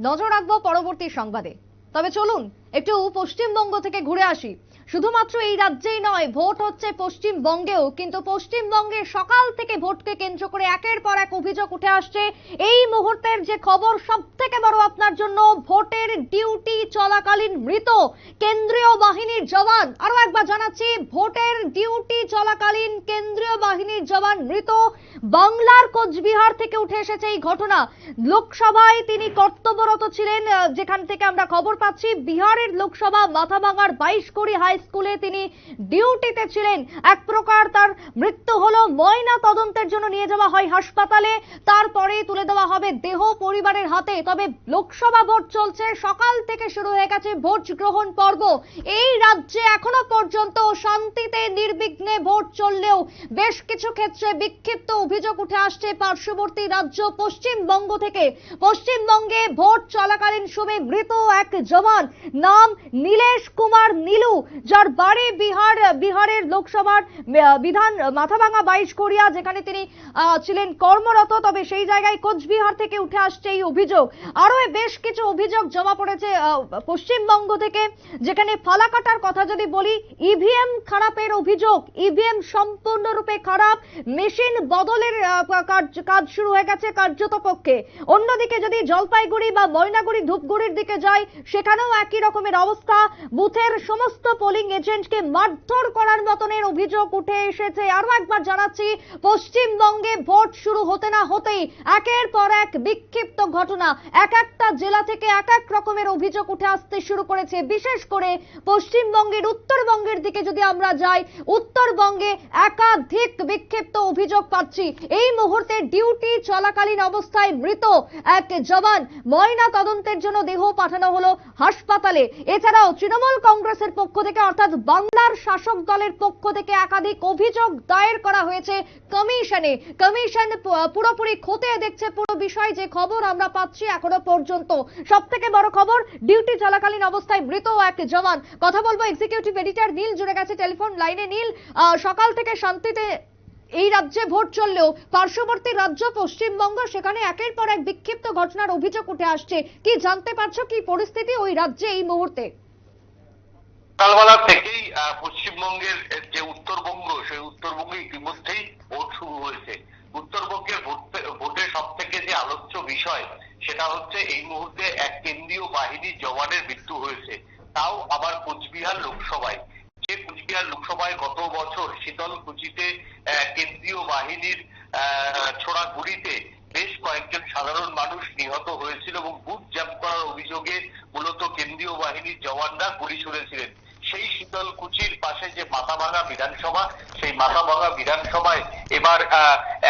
নজর রাখব পরবর্তী সংবাদে। তবে চলুন একটু পশ্চিমবঙ্গ থেকে ঘুরে আসি। শুধুমাত্র এই রাজ্যেই নয়, ভোট হচ্ছে পশ্চিমবঙ্গেও। কিন্তু পশ্চিমবঙ্গে সকাল থেকে ভোটকে কেন্দ্র করে একের পর এক অভিযোগ উঠে আসছে। এই মুহূর্তের যে খবর সব থেকে বড় আপনার জন্য, ভোটের ডিউটি চলাকালীন মৃত কেন্দ্রীয় বাহিনীর জওয়ান। আরও একবার জানাচ্ছি, ভোটের ডিউটি চলাকালীন কেন্দ্রীয় বাহিনীর জওয়ান মৃত। বাংলার কোচবিহার থেকে উঠে এসেছে এই ঘটনা। লোকসভায় তিনি কর্তব্যরত ছিলেন যেখান থেকে আমরা খবর পাচ্ছি, বিহারের লোকসভা মাথাভাঙার বাইশ কুড়ি হাই স্কুলে তিনি ডিউটিতে ছিলেন। এক প্রকার তার মৃত্যু হলো, ময়না তদন্তের জন্য নিয়ে যাওয়া হয় হাসপাতালে। তারপরে তুলে দেওয়া হবে দেহ পরিবারের হাতে। তবে লোকসভা ভোট চলছে, সকাল থেকে শুরু হয়ে গেছে ভোট গ্রহণ পর্ব। এই রাজ্যে এখনও পর্যন্ত শান্তিতে, নির্বিঘ্নে ভোট চললেও বেশ কিছু ক্ষেত্রে বিক্ষিপ্ত অভিযোগ উঠে আসছে পার্শ্ববর্তী রাজ্য পশ্চিমবঙ্গ থেকে। পশ্চিমবঙ্গে ভোট চলাকালীন সময়ে মৃত এক জওয়ান, নাম নীলেশ কুমার নীলু যার বারে বিহার, বিহারের লোকসভার বিধান মাথাভাঙা বাইশ কোরিয়া যেখানে তিনি ছিলেন কর্মরত, তবে সেই জায়গায় কোচবিহার থেকে উঠে আসছে এই অভিযোগ। আরও বেশ কিছু অভিযোগ জমা পড়েছে পশ্চিমবঙ্গ থেকে, যেখানে ফালাকাটার কথা যদি বলি, ইভিএম খারাপের অভিযোগ, ইভিএম সম্পূর্ণরূপে খারাপ, মেশিন বদলের কাজ- শুরু হয়ে গেছে কার্যত পক্ষে। অন্যদিকে যদি জলপাইগুড়ি বা ময়নাগুড়ি ধূপগুড়ির দিকে যাই, সেখানেও একই রকমের অবস্থা। বুথের সমস্ত এজেন্টকে মারধর করার মতনের অভিযোগ উঠে এসেছে। আরও একবার জানাচ্ছি, পশ্চিমবঙ্গে ভোট শুরু হতে না হতেই একের পর এক বিক্ষিপ্ত ঘটনা। এক একটা জেলা থেকে এক এক রকমের অভিযোগ উঠে আসতে শুরু করেছে। বিশেষ করে পশ্চিমবঙ্গের, উত্তরবঙ্গের দিকে যদি আমরা যাই, উত্তরবঙ্গে একাধিক বিক্ষিপ্ত অভিযোগ পাচ্ছি। এই মুহূর্তে ডিউটি চলাকালীন অবস্থায় মৃত এক জওয়ান। ময়না তদন্তের জন্য দেহ পাঠানো হলো হাসপাতালে। এছাড়াও তৃণমূল কংগ্রেসের পক্ষ থেকে অর্থাৎ বাংলার শাসক দলের পক্ষ থেকে একাধিক অভিযোগ দায়ের করা হয়েছে। কমিশনে, কমিশন পুরোপুরি খতিয়ে দেখছে পুরো বিষয়, যে খবর আমরা পাচ্ছি এখনও পর্যন্ত। সব থেকে বড় খবর, ডিউটি চলাকালীন অবস্থায় মৃত এক জওয়ান। কথা বলব এক্সিকিউটিভ এডিটর নীল জুড়ে গেছে টেলিফোন লাইনে নীল সকাল থেকে শান্তিতে এই রাজ্যে ভোট চললেও পার্শ্ববর্তী রাজ্য, পশ্চিমবঙ্গ, সেখানে একের পর এক বিক্ষিপ্ত ঘটনার অভিযোগ উঠে আসছে। কি জানতে পারছ, কি পরিস্থিতি ওই রাজ্যে এই মুহূর্তে? সকালবেলা থেকেই পশ্চিমবঙ্গের যে উত্তরবঙ্গ, সেই উত্তরবঙ্গে ইতিমধ্যেই ভোট শুরু হয়েছে। উত্তরবঙ্গের ভোটে সব থেকে যে আলোচ্য বিষয়, সেটা হচ্ছে এই মুহূর্তে এক কেন্দ্রীয় বাহিনীর জওয়ানের মৃত্যু হয়েছে। তাও আবার কোচবিহার লোকসভায়। যে কোচবিহার লোকসভায় গত বছর শীতলকুচিতে কেন্দ্রীয় বাহিনীর ছোড়া গুলিতে বেশ কয়েকজন সাধারণ মানুষ নিহত হয়েছিল এবং বুথ জ্যাম করার অভিযোগে মূলত কেন্দ্রীয় বাহিনীর জওয়ানরা গুলি ছুড়েছিলেন। সেই শীতলকুচির পাশে যে মাথাভাঙা বিধানসভা, সেই মাথাভাঙা বিধানসভায় এবার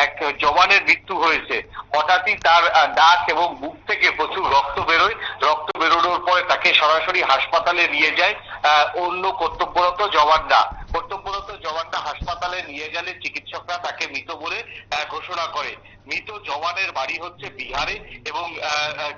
এক জওয়ানের মৃত্যু হয়েছে। হঠাৎই তার নাক এবং মুখ থেকে প্রচুর রক্ত বেরোয়। রক্ত বেরোনোর পরে তাকে সরাসরি হাসপাতালে নিয়ে যায় অন্য কর্তব্যরত জওয়ানরা। কর্তব্যরত জওয়ানরা হাসপাতালে নিয়ে গেলে চিকিৎসকরা তাকে মৃত বলে ঘোষণা করে। মৃত জওয়ানের বাড়ি হচ্ছে বিহারে এবং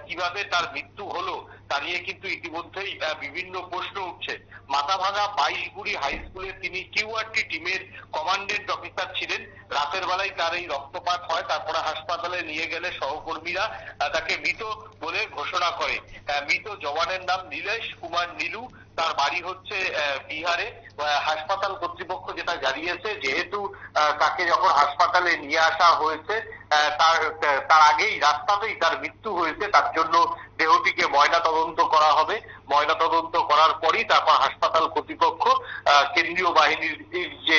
কীভাবে তার মৃত্যু হলো তা নিয়ে কিন্তু ইতিমধ্যেই বিভিন্ন প্রশ্ন উঠছে। মাথাভাঙা বাইশগুড়ি হাই স্কুলে তিনি কিউআরটি টিমের কমান্ডেন্ট অফিসার ছিলেন। রাতের বেলায় তার এই রক্তপাত হয়, তারপরে হাসপাতালে নিয়ে গেলে সহকর্মীরা তাকে মৃত বলে ঘোষণা করে। মৃত জওয়ানের নাম নীলেশ কুমার নীলু। তার বাড়ি হচ্ছে বিহারে হাসপাতাল কর্তৃপক্ষ যেটা জানিয়েছে যেহেতু তাকে যখন হাসপাতালে নিয়ে আসা হয়েছে তার তার আগেই রাস্তাতেই তার মৃত্যু হয়েছে তার জন্য দেহটিকে ময়না তদন্ত করা হবে। ময়না তদন্ত করার পরই তারপর হাসপাতাল কর্তৃপক্ষ আহ, কেন্দ্রীয় বাহিনীর যে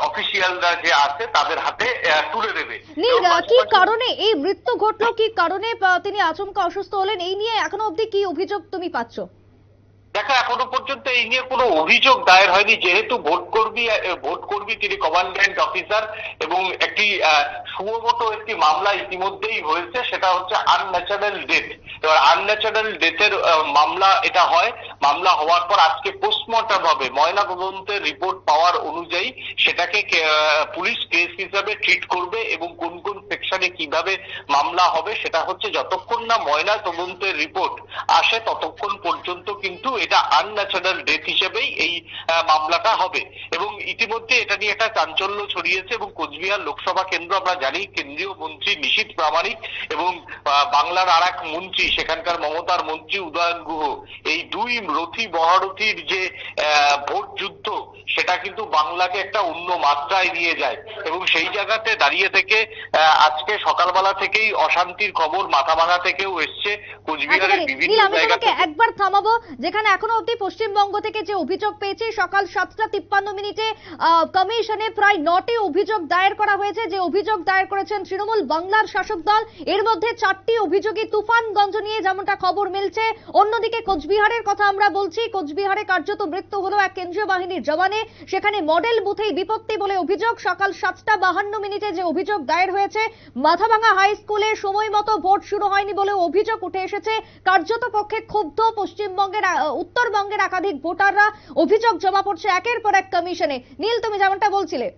অফিসিয়ালরা যে আছে তাদের হাতে তুলে দেবে। কি কারণে এই মৃত্যু ঘটলো? কি কারণে তিনি আচমকা অসুস্থ হলেন? এই নিয়ে এখনও অবধি কি অভিযোগ তুমি পাচ্ছ? দেখো, এখনও পর্যন্ত এই নিয়ে কোনো অভিযোগ দায়ের হয়নি। যেহেতু ভোট কর্মী ভোট কর্মী তিনি কমান্ড্যান্ট অফিসার এবং একটি সুমোটো একটি মামলা ইতিমধ্যেই হয়েছে, সেটা হচ্ছে আনন্যাচারাল ডেথ এবার আনন্যাচারাল ডেথের মামলা এটা হয়। মামলা হওয়ার পর আজকে পোস্টমর্টম হবে। ময়না তদন্তের রিপোর্ট পাওয়ার অনুযায়ী সেটাকে পুলিশ কেস হিসাবে ট্রিট করবে এবং কোন কোন সেকশনে কীভাবে মামলা হবে সেটা হচ্ছে যতক্ষণ না ময়না তদন্তের রিপোর্ট আসে, ততক্ষণ পর্যন্ত কিন্তু এটা আনন্যাচারাল ডেথ হিসেবেই এই মামলাটা হবে। এবং ইতিমধ্যে এটা নিয়ে একটা চাঞ্চল্য ছড়িয়েছে এবং কোচবিহার লোকসভা কেন্দ্র আমরা জানি কেন্দ্রীয় মন্ত্রী নিশীথ প্রামাণিক এবং বাংলার আর এক মন্ত্রী সেখানকার মমতার মন্ত্রী উদয়ন গুহ। এই দুই রথী মহারথীর যে ভোট যুদ্ধ সেটা কিন্তু বাংলাকে একটা অন্য মাত্রায় নিয়ে যায় এবং সেই জায়গাতে দাঁড়িয়ে থেকে আজকে সকালবেলা থেকেই অশান্তির খবর মাথাভাঙা থেকেও এসছে কোচবিহারের বিভিন্ন নীল, আমি জায়গা তোমাকে থেকে একবার থামাবো যেখানে এখনও অবধি পশ্চিমবঙ্গ থেকে যে অভিযোগ পেয়েছি সকাল সাতটা তিপ্পান্ন মিনিটে কমিশনে প্রায় নটি অভিযোগ দায়ের করা হয়েছে। যে অভিযোগ দায়ের করেছেন তৃণমূল বাংলার শাসক দল, এর মধ্যে চারটি অভিযোগই তুফানগঞ্জ নিয়ে যেমনটা খবর মিলছে। অন্যদিকে কোচবিহারের কথা আমরা বলছি, কোচবিহারে কার্যত মৃত্যু হলো এক কেন্দ্রীয় বাহিনীর জওয়ানে। সেখানে মডেল বুথেই বিপত্তি বলে অভিযোগ। সকাল সাতটা বাহান্ন মিনিটে যে অভিযোগ দায়ের হয়েছে, মাথাভাঙা হাই স্কুলে সময় মতো ভোট শুরু হয়নি বলে অভিযোগ উঠে এসেছে। কার্যত পক্ষে ক্ষুব্ধ পশ্চিমবঙ্গের উত্তরবঙ্গের একাধিক ভোটাররা। অভিযোগ জমা পড়ছে একের পর এক কমিশনে। নীল, তুমি যেমনটা বলছিলে।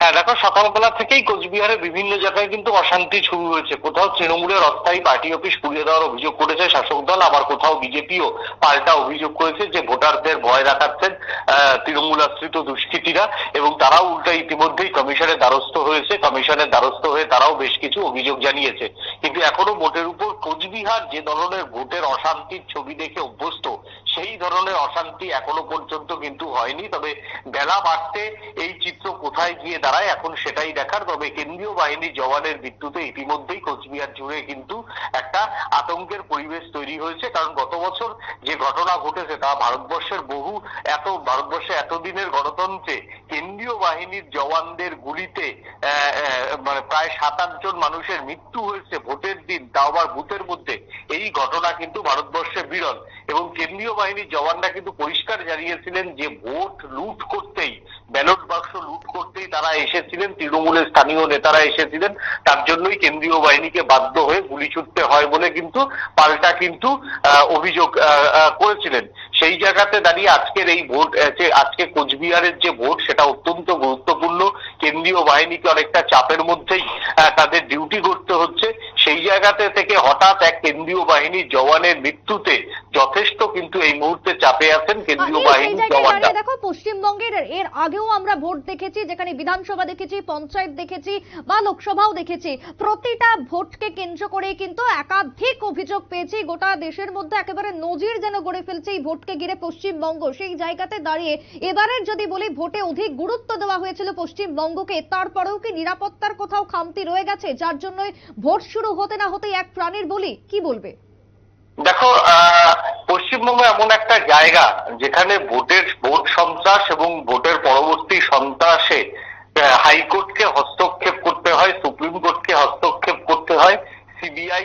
হ্যাঁ দেখো, সকালবেলা থেকেই কোচবিহারে বিভিন্ন জায়গায় কিন্তু অশান্তি শুরু হয়েছে। কোথাও তৃণমূলের অস্থায়ী পার্টি অফিস পুড়িয়ে দেওয়ার অভিযোগ করেছে শাসক দল, আবার কোথাও বিজেপিও পাল্টা অভিযোগ করেছে যে ভোটারদের ভয় দেখাচ্ছেন তৃণমূল আশ্রিত দুষ্কৃতীরা, এবং তারাও উল্টা ইতিমধ্যেই কমিশনের দ্বারস্থ হয়েছে। কমিশনের দ্বারস্থ হয়ে তারাও বেশ কিছু অভিযোগ জানিয়েছে। কিন্তু এখনও ভোটের উপর কোচবিহার যে ধরনের ভোটের অশান্তির ছবি দেখে অভ্যস্ত সেই ধরনের অশান্তি এখনও পর্যন্ত কিন্তু হয়নি। তবে বেলা বাড়তে এই চিত্র কোথায় গিয়ে দাঁড়ায় এখন সেটাই দেখার। তবে কেন্দ্রীয় বাহিনীর জওয়ানের মৃত্যুতে ইতিমধ্যেই কোচবিহার জুড়ে কিন্তু একটা আতঙ্কের পরিবেশ তৈরি হয়েছে। কারণ গত বছর যে ঘটনা ঘটেছে তা ভারতবর্ষের বহু এত, ভারতবর্ষে এতদিনের গণতন্ত্রে কেন্দ্রীয় বাহিনীর জওয়ানদের গুলিতে মানে প্রায় সাত আটজন মানুষের মৃত্যু হয়েছে, ভোটের দিন তাও আবার বুথের মধ্যে এই ঘটনা কিন্তু ভারতবর্ষে বিরল এবং কেন্দ্রীয় বাহিনীর জওয়ানরা কিন্তু পরিষ্কার জানিয়েছিলেন যে ভোট লুট করতেই, ব্যালট বাক্স লুট করতেই তারা এসেছিলেন তৃণমূলের স্থানীয় নেতারা এসেছিলেন। তার জন্যই কেন্দ্রীয় বাহিনীকে বাধ্য হয়ে গুলি ছুটতে হয় বলে কিন্তু পাল্টা কিন্তু অভিযোগ করেছিলেন। সেই জায়গাতে দাঁড়িয়ে আজকের এই ভোট আজকে কোচবিহারের যে ভোট সেটা অত্যন্ত গুরুত্বপূর্ণ। কেন্দ্রীয় বাহিনীকে অনেকটা চাপের মধ্যেই তাদের ডিউটি করতে হচ্ছে। সেই জায়গাতে থেকে হঠাৎ এক কেন্দ্রীয় বাহিনীর জওয়ানের মৃত্যুতে যথেষ্ট কিন্তু এই মুহূর্তে চাপে আছেন কেন্দ্রীয় এই- বাহিনীর জওয়ানরা। দেখো পশ্চিমবঙ্গের এর আগেও আমরা ভোট দেখেছি যেখানে বিধানসভা দেখেছি পঞ্চায়েত দেখেছি বা লোকসভাও দেখেছি। প্রতিটা ভোটকে কেন্দ্র করে কিন্তু একাধিক অভিযোগ পেয়েছি। গোটা দেশের মধ্যে একেবারে নজির যেন গড়ে ফেলছে এই ভোটকে ঘিরে পশ্চিমবঙ্গ। সেই জায়গাতে দাঁড়িয়ে এবারের যদি বলি ভোটে অধিক গুরুত্ব দেওয়া হয়েছিল পশ্চিমবঙ্গকে তারপরেও কি নিরাপত্তার কোথাও খামতি রয়ে গেছে? যার জন্য ভোট শুরু হতে না হতেই এক প্রাণীর বলি, কি বলবে? দেখো পশ্চিমবঙ্গ এমন একটা জায়গা যেখানে ভোটের, ভোট সন্ত্রাস এবং ভোটের পরবর্তী সন্ত্রাসে আহ, হাইকোর্টকে হস্তক্ষেপ করতে হয় সুপ্রিম কোর্টকে হস্তক্ষেপ করতে হয় সিবিআই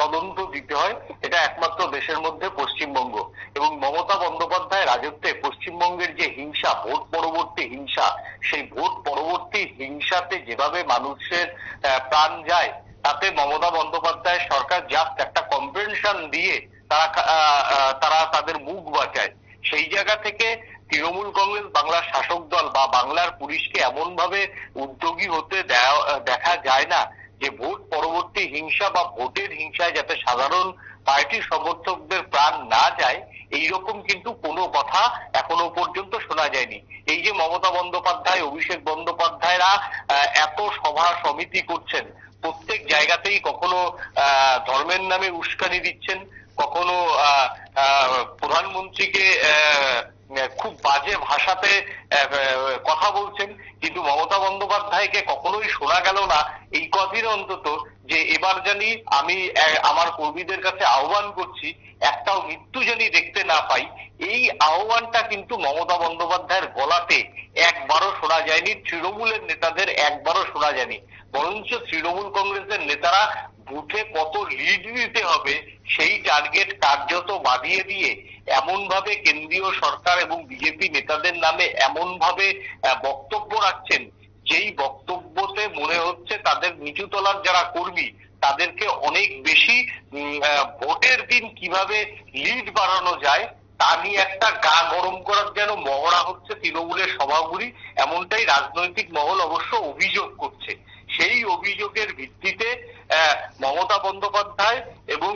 তদন্ত দিতে হয় এটা একমাত্র দেশের মধ্যে পশ্চিমবঙ্গ এবং মমতা বন্দ্যোপাধ্যায় রাজত্বে পশ্চিমবঙ্গের যে হিংসা ভোট পরবর্তী হিংসা সেই ভোট পরবর্তী হিংসাতে যেভাবে মানুষের আহ, প্রাণ যায় তাতে মমতা বন্দ্যোপাধ্যায় সরকার জাস্ট একটা কম্পেনশন দিয়ে তারা তারা তাদের মুখ বাঁচায়। সেই জায়গা থেকে তৃণমূল কংগ্রেস, বাংলার শাসক দল বা বাংলার পুলিশকে এমন ভাবে উদ্যোগী হতে দেখা যায় না যে ভোট পরবর্তী হিংসা বা ভোটের হিংসায় যাতে সাধারণ পার্টির সমর্থকদের প্রাণ না যায়, এইরকম কিন্তু কোনো কথা এখনও পর্যন্ত শোনা যায়নি। এই যে মমতা বন্দ্যোপাধ্যায়, অভিষেক বন্দ্যোপাধ্যায়রা এত সভা সমিতি করছেন প্রত্যেক জায়গাতেই কখনো ধর্মের নামে উস্কানি দিচ্ছেন, কখনো প্রধানমন্ত্রীকে খুব বাজে ভাষাতে কথা বলছেন, কিন্তু মমতা বন্দ্যোপাধ্যায়কে কখনোই শোনা গেল না এই কদিন অন্তত যে এবার জানি আমি আমার কর্মীদের কাছে আহ্বান করছি, একটাও মৃত্যু জানি দেখতে না পাই, এই আহ্বানটা কিন্তু মমতা বন্দ্যোপাধ্যায়ের গলাতে একবারও শোনা যায়নি, তৃণমূলের নেতাদের একবারও শোনা যায়নি। বরঞ্চ তৃণমূল কংগ্রেসের নেতারা বুথে কত লিড দিতে হবে সেই টার্গেট কার্যত বাড়িয়ে দিয়ে এমন ভাবে কেন্দ্রীয় সরকার এবং বিজেপি নেতাদের নামে এমন ভাবে বক্তব্য রাখছেন, যেই বক্তব্যতে মনে হচ্ছে তাদের নিচু তলার যারা কর্মী, তাদেরকে অনেক বেশি ভোটের দিন কীভাবে লিড বাড়ানো যায়, তা নিয়ে একটা গা গরম করার যেন মহড়া হচ্ছে তৃণমূলের সভাগুলি, এমনটাই রাজনৈতিক মহল অবশ্য অভিযোগ করছে। সেই অভিযোগের ভিত্তিতে মমতা বন্দ্যোপাধ্যায় এবং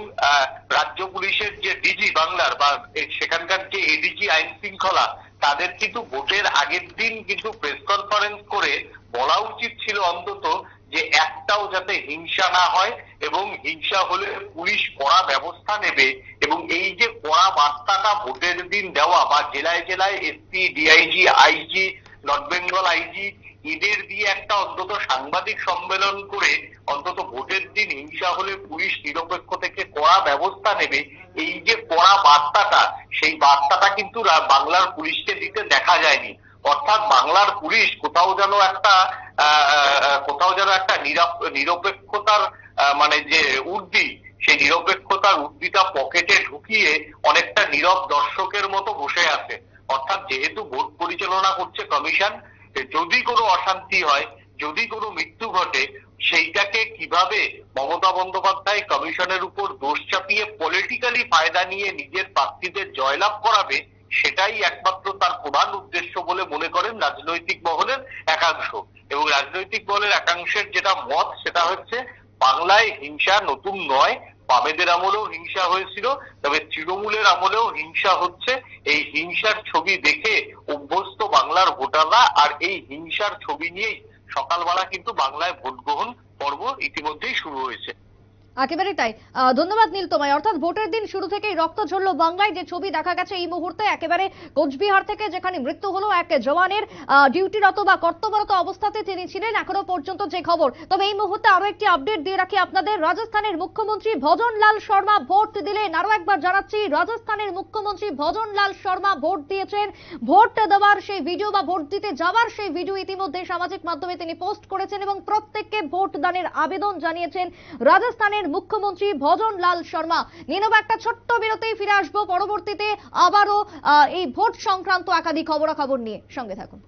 রাজ্য পুলিশের যে ডিজি বাংলার বা সেখানকার যে এডিজি আইন শৃঙ্খলা, তাদের কিন্তু ভোটের আগের দিন কিন্তু প্রেস কনফারেন্স করে বলা উচিত ছিল অন্তত যে একটাও যাতে হিংসা না হয় এবং হিংসা হলে পুলিশ কড়া ব্যবস্থা নেবে এবং এই যে কড়া বার্তাটা ভোটের দিন দেওয়া বা জেলায় জেলায় SP DIG IG north Bengal IG এদের দিয়ে একটা অন্তত সাংবাদিক সম্মেলন করে অন্তত ভোটের দিন হিংসা হলে পুলিশ নিরপেক্ষ থেকে কড়া ব্যবস্থা নেবে। এই যে কড়া বার্তাটা, সেই বার্তাটা কিন্তু বাংলার পুলিশকে দিতে দেখা যায়নি। অর্থাৎ বাংলার পুলিশ কোথাও যেন একটা কোথাও যেন একটা নিরাপ- নিরপেক্ষতার মানে যে উর্দি সেই নিরপেক্ষতার উর্দিটা পকেটে ঢুকিয়ে অনেকটা নীরব দর্শকের মতো বসে আছে। অর্থাৎ যেহেতু ভোট পরিচালনা করছে কমিশন যদি কোনো অশান্তি হয়, যদি কোনো মৃত্যু ঘটে, সেইটাকে কীভাবে মমতা বন্দ্যোপাধ্যায় কমিশনের উপর দোষ চাপিয়ে পলিটিক্যালি ফায়দা নিয়ে নিজের প্রার্থীদের জয়লাভ করাবে, সেটাই একমাত্র তার প্রধান উদ্দেশ্য বলে মনে করেন রাজনৈতিক মহলের একাংশ। এবং রাজনৈতিক মহলের একাংশের যেটা মত, সেটা হচ্ছে বাংলায় হিংসা নতুন নয় বামেদের আমলেও হিংসা হয়েছিল, তবে তৃণমূলের আমলেও হিংসা হচ্ছে। এই হিংসার ছবি দেখে অভ্যস্ত বাংলার ভোটাররা আর এই হিংসার ছবি নিয়েই সকালবেলা কিন্তু বাংলায় ভোট গ্রহণ পর্ব ইতিমধ্যেই শুরু হয়েছে। একেবারেই তাই। ধন্যবাদ নীল তোমায়। অর্থাৎ ভোটের দিন শুরু থেকেই রক্ত ঝরল বাংলায়। যে ছবি দেখা গেছে এই মুহূর্তে একেবারে কোচবিহার থেকে যেখানে মৃত্যু হলো এক জওয়ানের ডিউটিরত বা কর্তব্যরত অবস্থাতে তিনি ছিলেন। এখনও পর্যন্ত যে খবর। তবে এই মুহূর্তে আরও একটি আপডেট দিয়ে রাখি আপনাদের। রাজস্থানের মুখ্যমন্ত্রী ভজনলাল শর্মা ভোট দিলেন। আরও একবার জানাচ্ছি, রাজস্থানের মুখ্যমন্ত্রী ভজনলাল শর্মা ভোট দিয়েছেন। ভোট দেওয়ার সেই ভিডিও বা ভোট দিতে যাওয়ার সেই ভিডিও ইতিমধ্যে সামাজিক মাধ্যমে তিনি পোস্ট করেছেন এবং প্রত্যেককে ভোট দানের আবেদন জানিয়েছেন। রাজস্থানের মুখ্যমন্ত্রী ভজন লাল শর্মা। নিয়ে নেব একটা ছোট্ট বিরতিই ফিরে আসব পরবর্তীতে আবারও এই ভোট সংক্রান্ত একাধিক খবরাখবর নিয়ে। সঙ্গে থাকুন।